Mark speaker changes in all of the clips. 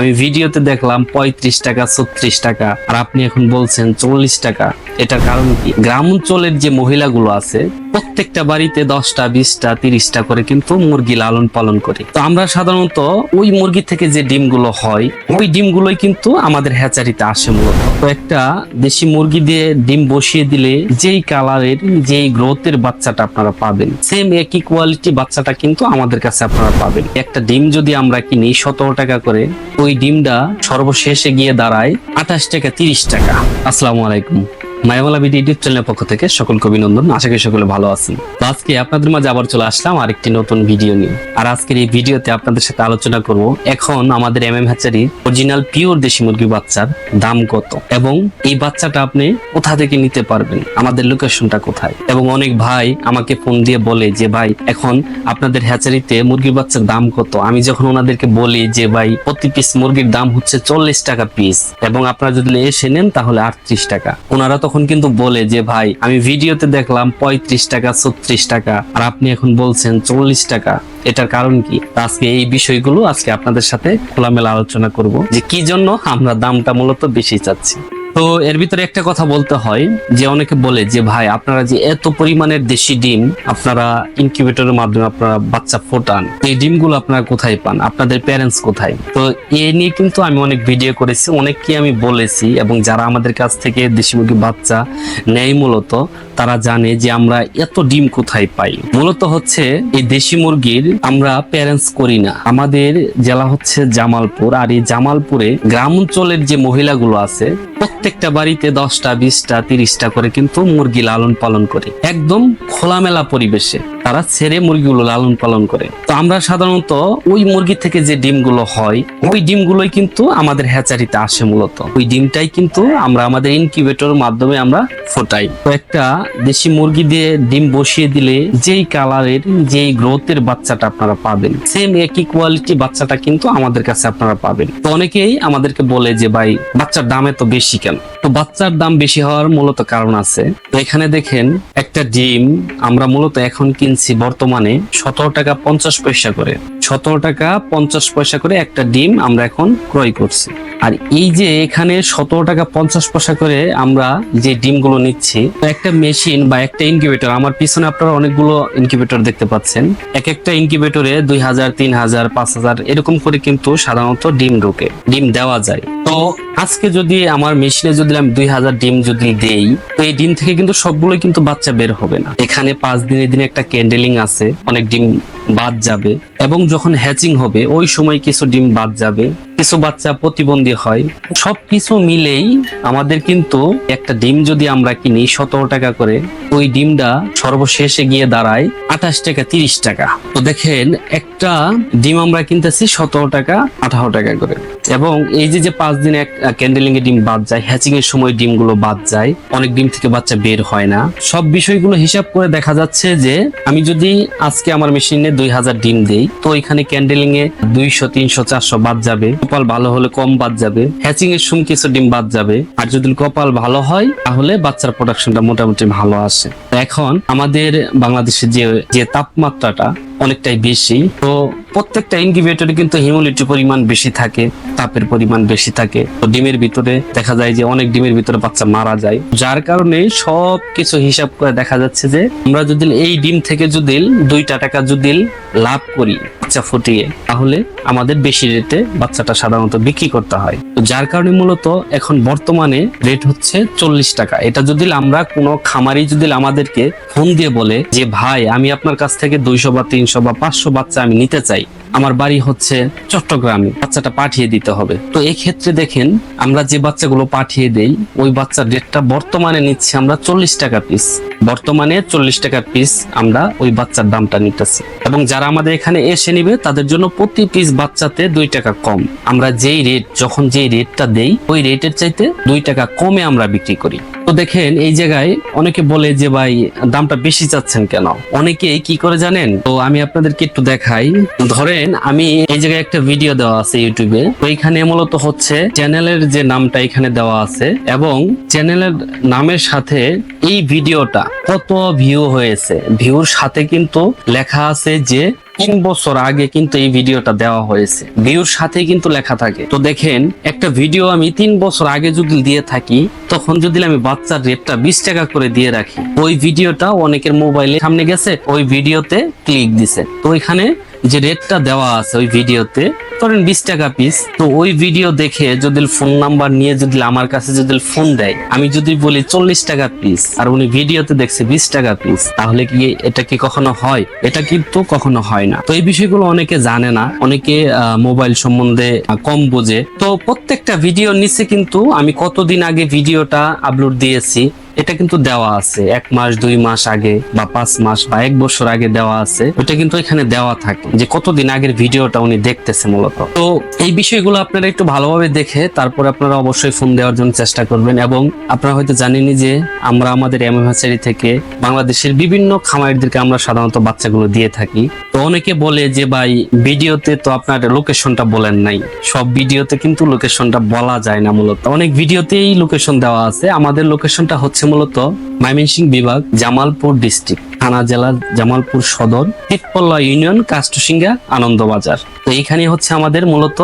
Speaker 1: আমি ভিডিওতে দেখলাম পঁয়ত্রিশ টাকা, ছত্রিশ টাকা, আর আপনি এখন বলছেন চল্লিশ টাকা। এটার কারণ কি? গ্রাম অঞ্চলের যে মহিলাগুলো আছে প্রত্যেকটা বাড়িতে দশটা, বিশটা, তিরিশটা করে কিন্তু মুরগি লালন পালন করে। তো আমরা সাধারণত ওই মুরগি থেকে যে ডিমগুলো হয়, ওই ডিমগুলোই কিন্তু আমাদের হ্যাচারিতে আসে মূলত। তো একটা দেশি মুরগি দিয়ে ডিম বসিয়ে দিলে যেই কালারের, যেই গ্রোথের বাচ্চাটা আপনারা পাবেন, সেম একই কোয়ালিটি বাচ্চাটা কিন্তু আমাদের কাছে আপনারা পাবেন। একটা ডিম যদি আমরা কিনি সতেরো টাকা করে, ওই ডিমটা সর্বশেষে গিয়ে দাঁড়ায় আঠাশ টাকা, তিরিশ টাকা। আসসালামু আলাইকুম। মায়ামালা বিডি ইউটিউব চ্যানেলের পক্ষ থেকে সকলকে অভিনন্দন। আশা করি সকলে ভালো আছেন। তো আজকে আপনাদের মাঝে আবার চলে আসলাম আরেকটি নতুন ভিডিও নিয়ে। আর আজকের এই ভিডিওতে আপনাদের সাথে আলোচনা করব, এখন আমাদের এম এম হ্যাচারির অরিজিনাল পিওর দেশি মুরগির বাচ্চার দাম কত? এবং এই বাচ্চাটা আপনি কোথা থেকে নিতে পারবেন? আমাদের লোকেশনটা কোথায়? এবং অনেক ভাই আমাকে ফোন দিয়ে বলে যে, ভাই, এখন আপনাদের হ্যাচারিতে মুরগির বাচ্চার দাম কত? আমি যখন ওনাদেরকে বলি যে, ভাই, প্রতি পিস মুরগির দাম হচ্ছে চল্লিশ টাকা পিস এবং আপনারা যদি এসে নেন তাহলে আটত্রিশ টাকা। ওনারা তখন কিন্তু বলে যে, ভাই, আমি ভিডিওতে দেখলাম পঁয়ত্রিশ টাকা, ছত্রিশ টাকা, আর আপনি এখন বলছেন চল্লিশ টাকা। এটার কারণ কি? আজকে এই বিষয়গুলো আজকে আপনাদের সাথে খোলামেলা আলোচনা করব যে, কি জন্য আমরা দামটা মূলত বেশি চাচ্ছি। তো এর ভিতরে একটা কথা বলতে হয়, যে অনেকে বলে যে, ভাই, আপনারা যে এত পরিমাণের দেশি ডিম আপনারা ইনকিউবেটরের মাধ্যমে আপনারা বাচ্চা ফোটান, এই ডিমগুলো আপনারা কোথায় পান? আপনাদের প্যারেন্টস কোথায়? তো এ নিয়ে কিন্তু আমি অনেক ভিডিও করেছি অনেককে আমি বলেছি, এবং যারা আমাদের কাছ থেকে দেশি মুরগি বাচ্চা নেয় মূলত, তারা জানে যে আমরা এত ডিম কোথায় পাই। মূলত হচ্ছে, এই দেশি মুরগির আমরা প্যারেন্টস করি না। আমাদের জেলা হচ্ছে জামালপুর, আর এই জামালপুরে গ্রাম অঞ্চলের যে মহিলাগুলো আছে প্রত্যেকটা বাড়িতে দশটা বিশটা তিরিশটা করে কিন্তু মুরগি লালন পালন করে। একদম খোলামেলা পরিবেশে। তারা ছেড়ে মুরগিগুলো লালন পালন করে। তো আমরা সাধারণত ওই মুরগি থেকে যে ডিমগুলো হয়, ওই ডিমগুলোই কিন্তু আমাদের হ্যাচারিতে আসে মূলত। ওই ডিমটাই কিন্তু আমরা আমাদের ইনকিউবেটর মাধ্যমে আমরা ফোটাই। তো একটা দেশি মুরগি দিয়ে ডিম বসিয়ে দিলে যেই কালারের, যেই গ্রোথের বাচ্চাটা আপনারা পাবেন সেম একই কোয়ালিটি বাচ্চাটা কিন্তু আমাদের কাছে আপনারা পাবেন। তো অনেকেই আমাদেরকে বলে যে, ভাই, বাচ্চার দাম এত বেশি কেন? তো বাচ্চার দাম বেশি হওয়ার মূলত কারণ আছে। তো এখানে দেখেন, একটা ডিম, আমরা মূলত এখন কিনছি বর্তমানে সতেরো টাকা পঞ্চাশ পয়সা করে। সতেরো টাকা পঞ্চাশ পয়সা করে একটা ডিম আমরা এখন ক্রয় করছি। আর এই যে এখানে সতেরো টাকা পঞ্চাশ পয়সা করে আমরা যে ডিমগুলো নিচ্ছি, একটা মেশিন বা একটা ইনকিউবেটর আমার পিছনে আপনারা অনেকগুলো ইনকিউবেটর দেখতে পাচ্ছেন। এক একটা ইনকিউবেটরে দুই হাজার, তিন হাজার, পাঁচ হাজার, এরকম করে কিন্তু সাধারণত ডিম ঢোকে, ডিম দেওয়া যায়। তো আজকে যদি আমার মেশিনে যদি আমি দুই হাজার ডিম যদি দেই, তো এই ডিম থেকে কিন্তু সবগুলোই কিন্তু বাচ্চা বের হবে না। এখানে পাঁচ দিনের দিনে একটা ক্যান্ডেলিং আছে, অনেক ডিম বাদ যাবে এবং যখন হ্যাচিং হবে, ওই সময় কিছু ডিম বাদ যাবে, কিছু বাচ্চা প্রতিবন্ধী হয়। সবকিছু মিলেই আমাদের কিন্তু একটা ডিম যদি আমরা কিনি সতেরো টাকা করে, ওই ডিমটা সর্বশেষে গিয়ে দাঁড়ায় আঠাশ টাকা, তিরিশ টাকা। তো দেখেন, একটা ডিম আমরা কিনতেছি সতেরো টাকা, আঠারো টাকা করে। এবং এই যে যে পাঁচ দিন এক ক্যান্ডেলিং এ ডিম বাদ যায় হ্যাচিং এর সময় ডিমগুলো বাদ যায়, অনেক ডিম থেকে বাচ্চা বের হয় না। সব বিষয়গুলো হিসাব করে দেখা যাচ্ছে যে, আমি যদি আজকে আমার মেশিনে দুই হাজার ডিম দেই। তো এখানে ক্যান্ডেলিং এ দুইশো, তিনশো, চারশো বাদ যাবে। কপাল ভালো হলে কম বাদ যাবে। হ্যাচিং এর সুম কিছু ডিম বাদ যাবে। আর যদি কপাল ভালো হয়, তাহলে বাচ্চার প্রোডাকশনটা মোটামুটি ভালো আসে এখন আমাদের বাংলাদেশে যে যে তাপমাত্রাটা অনেকটাই বেশি। তো প্রত্যেকটা ইনকিউবেটরে কিন্তু হিউমিডিটি পরিমাণ বেশি থাকে, তাপের পরিমাণ বেশি থাকে। তো ডিমের ভিতরে দেখা যায় যে অনেক ডিমের ভিতরে বাচ্চা মারা যায়। যার কারণে সব কিছু হিসাব করে দেখা যাচ্ছে যে আমরা যদি এই ডিম থেকে যদি দুইটা টাকা যদি লাভ করি বাচ্চা ফুটিয়ে তাহলে আমাদের বেশি রেটে বাচ্চাটা সাধারণত বিক্রি করতে হয়। তো যার কারণে মূলত এখন বর্তমানে রেট হচ্ছে চল্লিশ টাকা। এটা যদি আমরা কোনো খামারি যদি আমাদেরকে ফোন দিয়ে বলে যে, ভাই, আমি আপনার কাছ থেকে দুইশো বা তিনশো বা পাঁচশো বাচ্চা আমি নিতে চাই। আমার বাড়ি হচ্ছে চট্টগ্রামে। বাচ্চাটা পাঠিয়ে দিতে হবে। তো এই ক্ষেত্রে দেখেন, আমরা যে বাচ্চাগুলো পাঠিয়ে দেই, ওই বাচ্চার রেটটা বর্তমানে নিচ্ছি আমরা চল্লিশ টাকা পিস বর্তমানে চল্লিশ টাকা পিস আমরা ওই বাচ্চার দামটা নিতেছি। এবং যারা আমাদের এখানে এসে নিবে, তাদের জন্য প্রতি পিস বাচ্চাতে দুই টাকা কম। আমরা যেই রেট যখন যেই রেটটা দেই, ওই রেটের চাইতে দুই টাকা কমে আমরা বিক্রি করি। তো দেখেন, এই জায়গায় অনেকে বলে যে, ভাই, দামটা বেশি চাচ্ছেন কেন? অনেকে কি করে জানেন? তো আমি আপনাদেরকে একটু দেখাই। ধরেন, আমি এই জায়গায় একটা ভিডিও দেওয়া আছে ইউটিউবে তো এখানে মূলত হচ্ছে চ্যানেলের যে নামটা এখানে দেওয়া আছে এবং চ্যানেলের নামের সাথে এই ভিডিওটা কত ভিউ হয়েছে। ভিউর সাথে কিন্তু লেখা আছে যে তিন বছর আগে কিন্তু এই ভিডিওটা দেওয়া হয়েছে। ভিউর সাথে কিন্তু লেখা থাকে। তো দেখেন, একটা ভিডিও আমি তিন বছর আগে যদি দিয়ে থাকি, তখন যদি আমি বাচ্চার রেটটা বিশ টাকা করে দিয়ে রাখি, ওই ভিডিওটা অনেকের মোবাইলে সামনে গেছে, ওই ভিডিওতে ক্লিক দিছে। তো ওইখানে যে রেটটা দেওয়া আছে ওই ভিডিওতে ধরেন বিশ টাকা পিস তো ওই ভিডিও দেখে যদি ফোন নাম্বার নিয়ে যদি আমার কাছে যদি ফোন দেয়, আমি যদি বলি চল্লিশ টাকা পিস আর উনি ভিডিওতে দেখছে বিশ টাকা পিস তাহলে কি এটা কি কখনো হয়? এটা কিন্তু কখনো হয় না। তো এই বিষয়গুলো অনেকে জানে না, অনেকে মোবাইল সম্বন্ধে কম বোঝে। তো প্রত্যেকটা ভিডিওর নিচে কিন্তু আমি কতদিন আগে ভিডিওটা আপলোড দিয়েছি এটা কিন্তু দেওয়া আছে। এক মাস, দুই মাস আগে বা পাঁচ মাস বা এক বছর আগে দেওয়া আছে। ওটা কিন্তু এখানে দেওয়া থাকে যে কতদিন আগের ভিডিওটা উনি দেখতেছে মূলত। তো এই বিষয়গুলো আপনারা একটু ভালোভাবে দেখে তারপরে আপনারা অবশ্যই ফোন দেওয়ার জন্য চেষ্টা করবেন এবং আপনারা হয়তো জানেনই যে আমরা আমাদের এমএমহাচারি থেকে বাংলাদেশের বিভিন্ন খামারিদেরকে আমরা সাধারণত বাচ্চাগুলো দিয়ে থাকি। তো অনেকে বলে যে, ভাই, ভিডিওতে তো আপনার লোকেশনটা বলেন নাই। সব ভিডিওতে কিন্তু লোকেশনটা বলা যায় না মূলত। অনেক ভিডিওতেই লোকেশন দেওয়া আছে। আমাদের লোকেশনটা হচ্ছে মূলত ময়মনসিংহ বিভাগ, জামালপুর ডিস্ট্রিক্ট, থানা জেলা, জামালপুর সদর পিটপল্লা ইউনিয়ন কাস্টসিঙ্গা আনন্দবাজার। তো এইখানে হচ্ছে আমাদের মূলত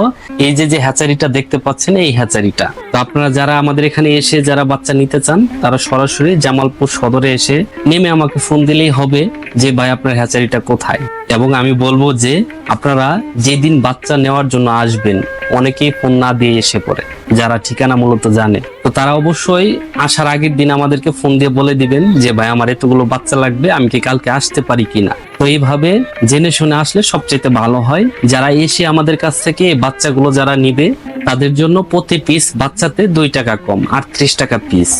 Speaker 1: এই যে যে হ্যাচারিটা দেখতে পাচ্ছেন, এই হ্যাচারিটা। তো আপনারা যারা আমাদের এখানে এসে যারা বাচ্চা নিতে চান, তারা সরাসরি জামালপুর সদরে এসে নেমে আমাকে ফোন দিলেই হবে যে, ভাই, আপনার হ্যাচারিটা কোথায়? এবং আমি বলব যে, আপনারা যেদিন বাচ্চা নেওয়ার জন্য আসবেন, অনেকেই ফোন না দিয়ে এসে পড়ে। যারা ঠিকানা মূলত জানে। তো তারা অবশ্যই আসার আগের দিন আমাদেরকে ফোন দিয়ে বলে দিবেন যে, ভাই, আমার এতগুলো বাচ্চা লাগবে, আমি কি কালকে আসতে পারি কিনা? তো এইভাবে জেনে শুনে আসলে সবচেয়ে ভালো হয়। যারা এসে আমাদের কাছ থেকে বাচ্চাগুলো যারা নিবে, তাদের জন্য প্রতি পিস বাচ্চাতে দুই টাকা কম, আটত্রিশ টাকা পিস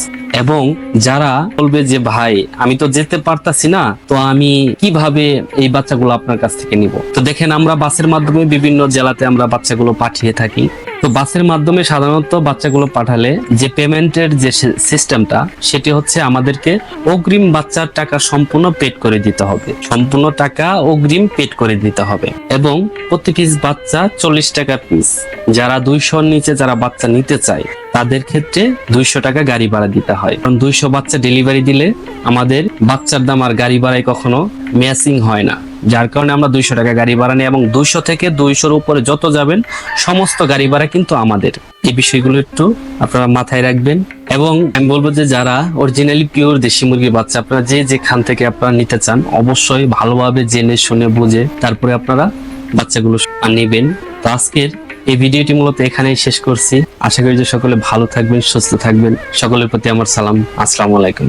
Speaker 1: এবং যারা বলবে যে, ভাই, আমি তো যেতে পারতাছি না, তো আমি কীভাবে এই বাচ্চাগুলো আপনার কাছ থেকে নিব? তো দেখেন, আমরা বাসের মাধ্যমে বিভিন্ন জেলাতে আমরা বাচ্চাগুলো পাঠিয়ে থাকি। তো বাসের মাধ্যমে সাধারণত বাচ্চাগুলো পাঠালে যে পেমেন্টের যে সিস্টেমটা, সেটি হচ্ছে আমাদেরকে অগ্রিম বাচ্চার টাকা সম্পূর্ণ পেড করে দিতে হবে। সম্পূর্ণ টাকা অগ্রিম পেড করে দিতে হবে। এবং প্রতি পিস বাচ্চা চল্লিশ টাকা পিস যারা দুইশোর নিচে যারা বাচ্চা নিতে চায়, তাদের ক্ষেত্রে দুইশো টাকা গাড়ি ভাড়া দিতে হয়। কারণ দুইশো বাচ্চা ডেলিভারি দিলে আমাদের বাচ্চার দাম আর গাড়ি ভাড়ায় কখনো ম্যাচিং হয় না। যার কারণে আমরা দুইশো টাকা গাড়ি ভাড়া নিই এবং দুইশো থেকে দুইশোর উপরে যত যাবেন, সমস্ত গাড়ি ভাড়া কিন্তু আমাদের। এই বিষয়গুলো একটু আপনারা মাথায় রাখবেন এবং আমি বলব যে যারা অরিজিনালি পিওর দেশি মুরগির বাচ্চা, আপনারা যে যেখান থেকে আপনারা নিতে চান, অবশ্যই ভালোভাবে জেনে শুনে বুঝে তারপরে আপনারা বাচ্চাগুলো নেবেন। তো আজকের এই ভিডিওটি মূলত এখানেই শেষ করছি। আশা করি যে সকলে ভালো থাকবেন, সুস্থ থাকবেন। সকলের প্রতি আমার সালাম। আসসালামু আলাইকুম।